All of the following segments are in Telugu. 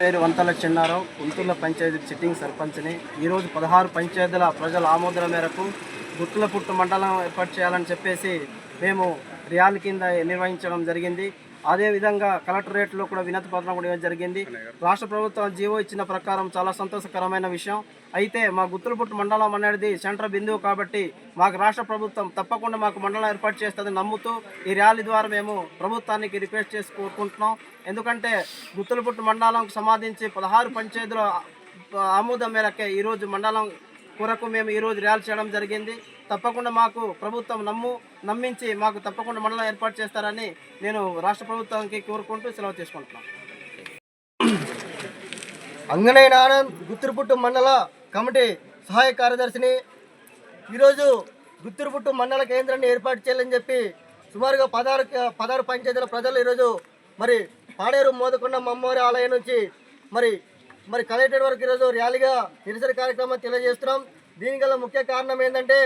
పేరు వంతల చిన్నారావు గుంటూరుల పంచాయతీ సిట్టింగ్ సర్పంచ్ని ఈరోజు పదహారు పంచాయతీల ప్రజల ఆమోదం మేరకు గుత్తుల పుట్టు మండలం ఏర్పాటు చేయాలని చెప్పేసి మేము ర్యాలీ కింద నిర్వహించడం జరిగింది. అదేవిధంగా కలెక్టరేట్లో కూడా వినతి పత్రం కూడా ఇవ్వడం జరిగింది. రాష్ట్ర ప్రభుత్వం జీవో ఇచ్చిన ప్రకారం చాలా సంతోషకరమైన విషయం. అయితే మా గుత్తులపుట్టు మండలం అనేది సెంటర్ బిందువు కాబట్టి మాకు రాష్ట్ర ప్రభుత్వం తప్పకుండా మాకు మండలం ఏర్పాటు చేస్తుంది నమ్ముతూ ఈ ర్యాలీ ద్వారా మేము ప్రభుత్వానికి రిక్వెస్ట్ చేసి కోరుకుంటున్నాం. ఎందుకంటే గుత్తులపుట్టు మండలంకు సంబంధించి పదహారు పంచాయతీల ఆమోదం మేరకే ఈరోజు మండలం కొరకు మేము ఈరోజు ర్యాలీ చేయడం జరిగింది. తప్పకుండా మాకు ప్రభుత్వం నమ్ము నమ్మించి మాకు తప్పకుండా మండలం ఏర్పాటు చేస్తారని నేను రాష్ట్ర ప్రభుత్వానికి కోరుకుంటూ సెలవు తీసుకుంటున్నాను అంగనయ్య ఆనంద్ గుత్తురుపుట్టు మండల కమిటీ సహాయ కార్యదర్శిని ఈరోజు గుత్తురుపుట్టు మండల కేంద్రాన్ని ఏర్పాటు చేయాలని చెప్పి సుమారుగా పదహారు పదహారు పంచాయతీల ప్రజలు ఈరోజు మరి పాడేరు మోదకొండ మమ్మవారి ఆలయం నుంచి మరి మరి కలెక్టర్ వరకు ఈరోజు ర్యాలీగా నిరసన కార్యక్రమం తెలియజేస్తున్నాం. దీనికల్ల ముఖ్య కారణం ఏంటంటే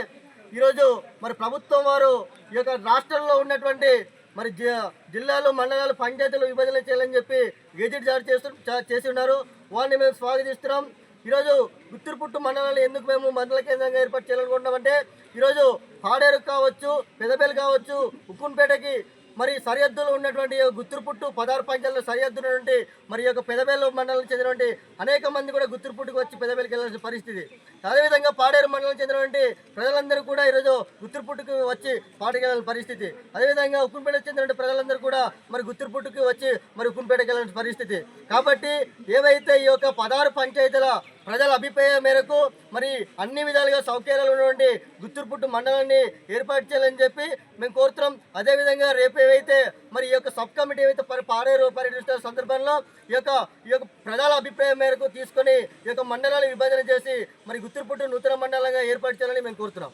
ఈరోజు మరి ప్రభుత్వం వారు ఈ యొక్క రాష్ట్రంలో ఉన్నటువంటి మరి జి- జిల్లాలు మండలాలు పంచాయతీలు విభజన చేయాలని చెప్పి గెజెట్ జారీ చేస్తు చా- చేసి ఉన్నారు వారిని మేము స్వాగతిస్తున్నాం. ఈరోజు గుత్తిరిపుట్టు మండలాన్ని ఎందుకు మేము మండల కేంద్రంగా ఏర్పాటు చేయాలనుకుంటున్నామంటే ఈరోజు పాడేరు కావచ్చు పెదపేలు కావచ్చు ఉక్కున్పేటకి మరి సరిహద్దులో ఉన్నటువంటి గుత్తురుపుట్టు పదహారు పంచాయతీలు సరిహద్దు ఉన్నటువంటి మరి యొక్క పెదవేలు మండలం చెందినటువంటి అనేక మంది కూడా గుత్తురుపుట్టుకు వచ్చి పెదవేలకు వెళ్ళాల్సిన పరిస్థితి. అదేవిధంగా పాడేరు మండలం చెందినటువంటి ప్రజలందరూ కూడా ఈరోజు గుత్తురుపుట్టుకు వచ్చి పాటకెళ్ళాల్సిన పరిస్థితి. అదేవిధంగా ఉక్కున్పేట చెందినటువంటి ప్రజలందరూ కూడా మరి గుత్తురుపుట్టుకు వచ్చి మరి ఉక్కున్పేటకి వెళ్ళాల్సిన పరిస్థితి. కాబట్టి ఏవైతే ఈ యొక్క పదహారు పంచాయతీల ప్రజల అభిప్రాయం మేరకు మరి అన్ని విధాలుగా సౌకర్యాలు ఉన్నటువంటి గుత్తురుపుట్టు మండలాన్ని ఏర్పాటు చేయాలని చెప్పి మేము కోరుతున్నాం. అదేవిధంగా రేపు ఏవైతే మరి ఈ యొక్క సబ్ కమిటీ ఏవైతే పరి పారేరు పర్యటిస్తున్న సందర్భంలో ఈ యొక్క ఈ యొక్క ప్రజల అభిప్రాయం మేరకు తీసుకొని ఈ యొక్క మండలాలు విభజన చేసి మరి గుత్తురుపుట్టు నూతన మండలంగా ఏర్పాటు చేయాలని మేము కోరుతున్నాం.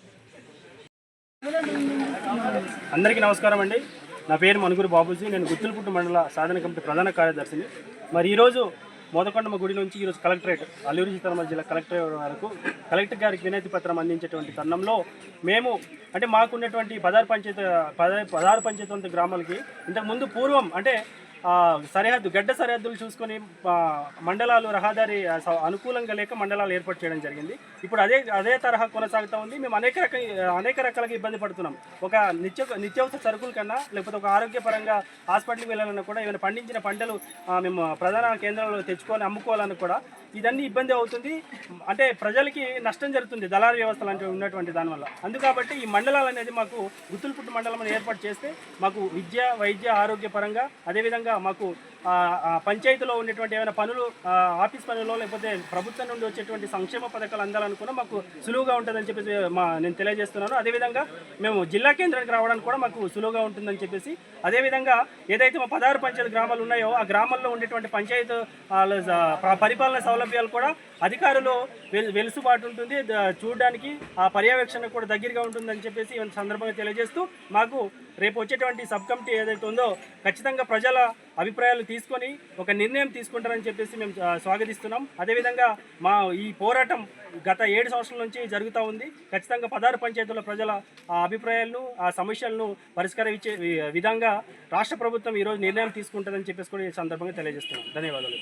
అందరికీ నమస్కారం అండి. నా పేరు మనుగురు బాబూజీ. నేను గుత్తులపుట్టు మండల సాధన కమిటీ ప్రధాన కార్యదర్శిని. మరి ఈరోజు మోదకొండమ్మ గుడి నుంచి ఈరోజు కలెక్టరేట్ అల్లూరి సీతారామరాజు జిల్లా కలెక్టరేట్ వరకు కలెక్టర్ గారికి వినతి పత్రం అందించేటువంటి తరుణంలో మేము అంటే మాకున్నటువంటి పదహారు పంచాయతీ పదహారు పంచాయతీ గ్రామాలకి ఇంతకుముందు పూర్వం అంటే సరిహద్దు గడ్డ సరిహద్దులు చూసుకొని మండలాలు రహదారి స- అనుకూలంగా లేక మండలాలు ఏర్పాటు చేయడం జరిగింది. ఇప్పుడు అదే అదే తరహా కొనసాగుతూ ఉంది. మేము అనేక రక అనేక రకాలుగా ఇబ్బంది పడుతున్నాం. ఒక నిత్య నిత్యావసర సరుకుల కన్నా లేకపోతే ఒక ఆరోగ్యపరంగా హాస్పిటల్కి వెళ్ళాలన్నా కూడా ఏమైనా పండించిన పంటలు మేము ప్రధాన కేంద్రంలో తెచ్చుకొని అమ్ముకోవాలన్నా కూడా ఇదన్నీ ఇబ్బంది అవుతుంది. అంటే ప్రజలకి నష్టం జరుగుతుంది. దళారీ వ్యవస్థ లాంటివి ఉన్నటువంటి దానివల్ల అందుకాబట్టి ఈ మండలాలు అనేది మాకు గుత్తులపుట్టు మండలం ఏర్పాటు చేస్తే మాకు విద్య వైద్య ఆరోగ్యపరంగా అదేవిధంగా విధంగా మాకు ఆ, పంచాయతీలో ఉండేటువంటి ఏమైనా పనులు ఆఫీస్ పనులు లేకపోతే ప్రభుత్వం నుండి వచ్చేటువంటి సంక్షేమ పథకాలు అందాలనుకున్నా మాకు సులువుగా ఉంటుందని చెప్పేసి మా నేను తెలియజేస్తున్నాను. అదేవిధంగా మేము జిల్లా కేంద్రానికి రావడానికి కూడా మాకు సులువుగా ఉంటుందని చెప్పేసి అదేవిధంగా ఏదైతే మా పదహారు పంచాయతీ గ్రామాలు ఉన్నాయో ఆ గ్రామాల్లో ఉండేటువంటి పంచాయతీ పరిపాలన సౌలభ్యాలు కూడా అధికారులు వెలుసుబాటు ఉంటుంది. చూడడానికి ఆ పర్యవేక్షణ కూడా దగ్గరగా ఉంటుందని చెప్పేసి సందర్భంగా తెలియజేస్తూ మాకు రేపు వచ్చేటువంటి సబ్ కమిటీ ఏదైతే ఉందో ఖచ్చితంగా ప్రజల అభిప్రాయాలు తీసుకొని ఒక నిర్ణయం తీసుకుంటారని చెప్పేసి మేము స్వాగతిస్తున్నాం. అదేవిధంగా మా ఈ పోరాటం గత ఏడు సంవత్సరాల నుంచి జరుగుతూ ఉంది. ఖచ్చితంగా పదహారు పంచాయతీల ప్రజల ఆ అభిప్రాయాలను ఆ సమస్యలను పరిష్కరించే విధంగా రాష్ట్ర ప్రభుత్వం ఈరోజు నిర్ణయం తీసుకుంటుందని చెప్పేసి కూడా ఈ సందర్భంగా తెలియజేస్తున్నాం. ధన్యవాదాలు.